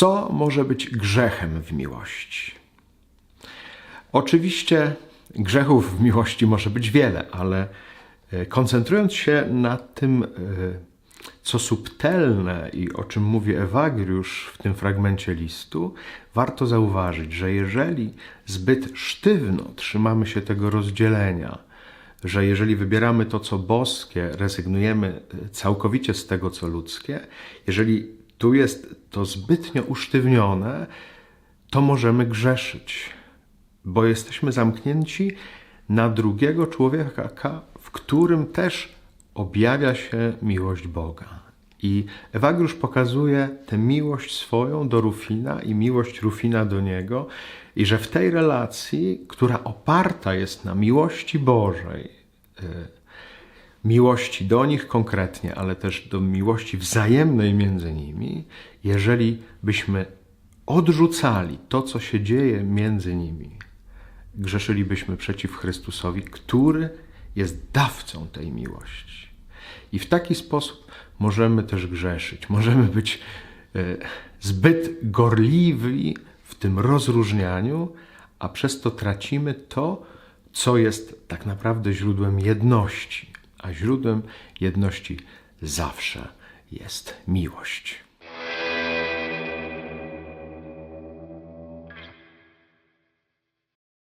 Co może być grzechem w miłości? Oczywiście grzechów w miłości może być wiele, ale e, koncentrując się na tym, e, co subtelne i o czym mówi Ewagriusz w tym fragmencie listu, warto zauważyć, że jeżeli zbyt sztywno trzymamy się tego rozdzielenia, że jeżeli wybieramy to, co boskie, rezygnujemy e, całkowicie z tego, co ludzkie, jeżeli tu jest to zbytnio usztywnione, to możemy grzeszyć, bo jesteśmy zamknięci na drugiego człowieka, w którym też objawia się miłość Boga. I Ewagriusz pokazuje tę miłość swoją do Rufina i miłość Rufina do niego, i że w tej relacji, która oparta jest na miłości Bożej, y, miłości do nich konkretnie, ale też do miłości wzajemnej między nimi, jeżeli byśmy odrzucali to, co się dzieje między nimi, grzeszylibyśmy przeciw Chrystusowi, który jest dawcą tej miłości. I w taki sposób możemy też grzeszyć, możemy być e, zbyt gorliwi w tym rozróżnianiu, a przez to tracimy to, co jest tak naprawdę źródłem jedności. A źródłem jedności zawsze jest miłość.